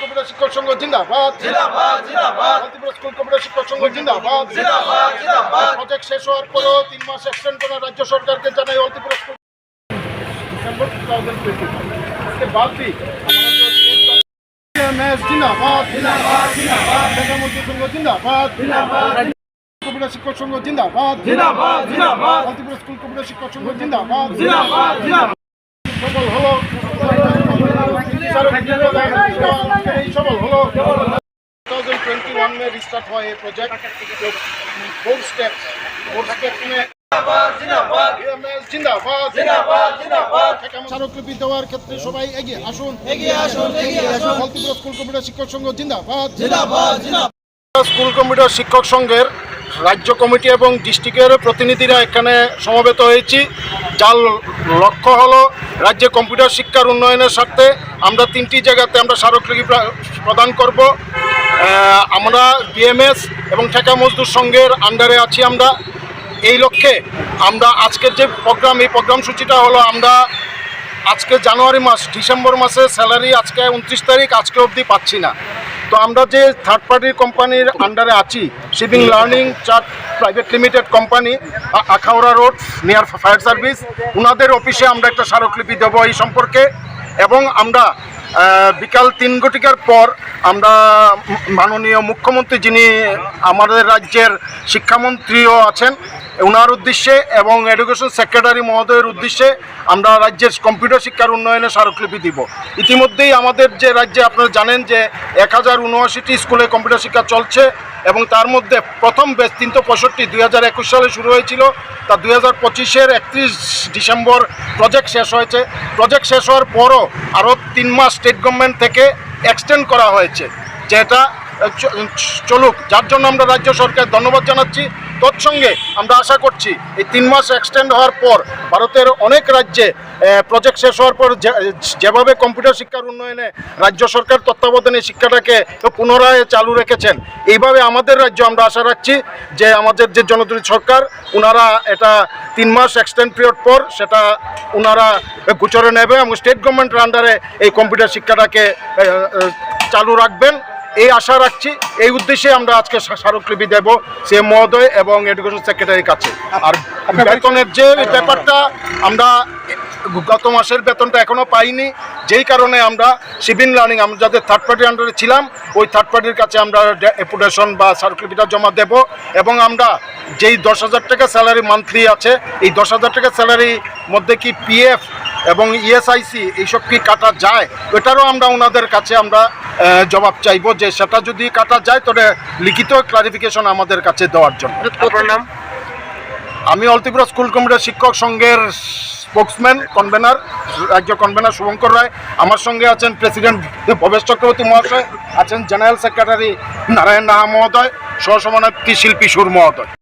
Computer শিক্ষক সংঘ জিন্দাবাদ। Shantipur school computer শিক্ষক সংঘ জিন্দাবাদ। প্রজেক্ট শেষ হওয়ার পরেও তিন মাস এক্সটেন্ড করা রাজ্য সরকারকে জানাই Santipur school December two thousand twenty বালতি জিন্দাবাদ। শিক্ষামন্ত্রী সংঘ জিন্দাবাদ। কম্পিউটার শিক্ষক সংঘ জিন্দাবাদ। জিন্দাবাদ জিন্দাবাদ। শান্তিপুর স্কুল কম্পিউটার শিক্ষক হলো। 2021 में रिस्टार्ट हुआ ये प्रोजेक्ट जो फोर स्टेप्स फोर स्टेप्स में জিন্দাবাদ BMS জিন্দাবাদ জিন্দাবাদ জিন্দাবাদ স্মারকলিপি দেওয়ার ক্ষেত্রে সবাই এগিয়ে আসুন এগিয়ে আসুন এগিয়ে আসুন হলদিপুর স্কুল কম্পিউটার শিক্ষক সংঘ জিন্দাবাদ জিন্দাবাদ জিন্দাবাদ স্কুল কম্পিউটার শিক্ষক সংঘের রাজ্য কমিটি এবং ডিস্ট্রিক্টের প্রতিনিধিরা এখানে সমবেত হয়েছি যার লক্ষ্য হলো রাজ্যে কম্পিউটার শিক্ষার উন্নয়নের স্বার্থে আমরা তিনটি জায়গাতে আমরা স্মারকলিপি প্রা- প্রদান করব আহ, আমরা বিএমএস এবং ঠেকা মজদুর সংঘের আন্ডারে আছি আমরা। এই লক্ষ্যে আমরা আজকের যে প্রোগ্রাম এই প্রোগ্রাম সূচিটা হলো আমরা আজকে জানুয়ারি মাস, ডিসেম্বর মাসে স্যালারি আজকে উনত্রিশ তারিখ, আজকে অবধি পাচ্ছি না। তো আমরা যে থার্ড পার্টি কোম্পানির আন্ডারে আছি shipping learning chart private limited company Akhaura road near fire service ওনাদের অফিসে আমরা একটা স্মারকলিপি দেবো এই সম্পর্কে। এবং আমরা বিকাল তিন ঘটিকার পর আমরা মাননীয় মুখ্যমন্ত্রী যিনি আমাদের রাজ্যের শিক্ষামন্ত্রীও আছেন ওনার উদ্দেশ্যে এবং এডুকেশন সেক্রেটারি মহোদয়ের উদ্দেশ্যে আমরা রাজ্যের কম্পিউটার শিক্ষার উন্নয়নে স্মারকলিপি দিব। ইতিমধ্যেই আমাদের যে রাজ্যে আপনারা জানেন যে এক হাজার উনআশিটি স্কুলে কম্পিউটার শিক্ষা চলছে এবং তার মধ্যে প্রথম ব্যাচ তিনশো পঁয়ষট্টি দুই হাজার একুশ সালে শুরু হয়েছিল। তা দুই হাজার পঁচিশের একত্রিশ ডিসেম্বর প্রজেক্ট শেষ হয়েছে। প্রজেক্ট শেষ হওয়ার পরও আরও তিন মাস স্টেট গভর্নমেন্ট থেকে এক্সটেন্ড করা হয়েছে। যেটা চলুক। যার জন্য আমরা রাজ্য সরকার ধন্যবাদ জানাচ্ছি। তৎসঙ্গে আমরা আশা করছি এই তিন মাস এক্সটেন্ড হওয়ার পর ভারতের অনেক রাজ্যে প্রজেক্ট শেষ হওয়ার পর যেভাবে কম্পিউটার শিক্ষার উন্নয়নে রাজ্য সরকার তত্ত্বাবধানে শিক্ষাটাকে পুনরায় চালু রেখেছেন, এইভাবে আমাদের রাজ্য আমরা আশা রাখছি যে আমাদের যে জনদলী সরকার ওনারা এটা তিন মাস এক্সটেন্ড পিরিয়ড পর সেটা ওনারা গুচরে নেবে এবং স্টেট গভর্নমেন্টের আন্ডারে এই কম্পিউটার শিক্ষাটাকে চালু রাখবেন। এই আশা রাখছি এই উদ্দেশ্যে আমরা আজকে স্মা- স্মারকলিপি দেব সে মহোদয় এবং এডুকেশন সেক্রেটারির কাছে। আর বেতনের যে ব্যাপারটা আমরা গত মাসের বেতনটা এখনও পাইনি যেই কারণে আমরা সিভিল লার্নিং আমরা যাদের থার্ড পার্টির আন্ডারে ছিলাম ওই থার্ড পার্টির কাছে আমরা অ্যাপুটেশন বা সার্কুলিপিটা জমা দেব এবং আমরা যেই দশ হাজার টাকা স্যালারি মান্থলি আছে এই দশ হাজার টাকা স্যালারির মধ্যে কি পিএফ এবং E ইএসআইসি এইসব কি কাটা যায় ওটারও আমরা ওনাদের কাছে আমরা জবাব চাইব যে সেটা যদি কাটা যায় তবে লিখিত ক্লারিফিকেশন আমাদের কাছে দেওয়ার জন্য। আপনার নাম? আমি অলত্রিপুরা স্কুল কমিটির শিক্ষক সংঘের স্পোক্সম্যান কনভেনার রাজ্য কনভেনার শুভঙ্কর রায়। আমার সঙ্গে আছেন প্রেসিডেন্ট ভবেশ চক্রবর্তী মহাশয় আছেন জেনারেল সেক্রেটারি নারায়ণ নাহা মহোদয় সহসমানার্থী শিল্পী সুর মহোদয়।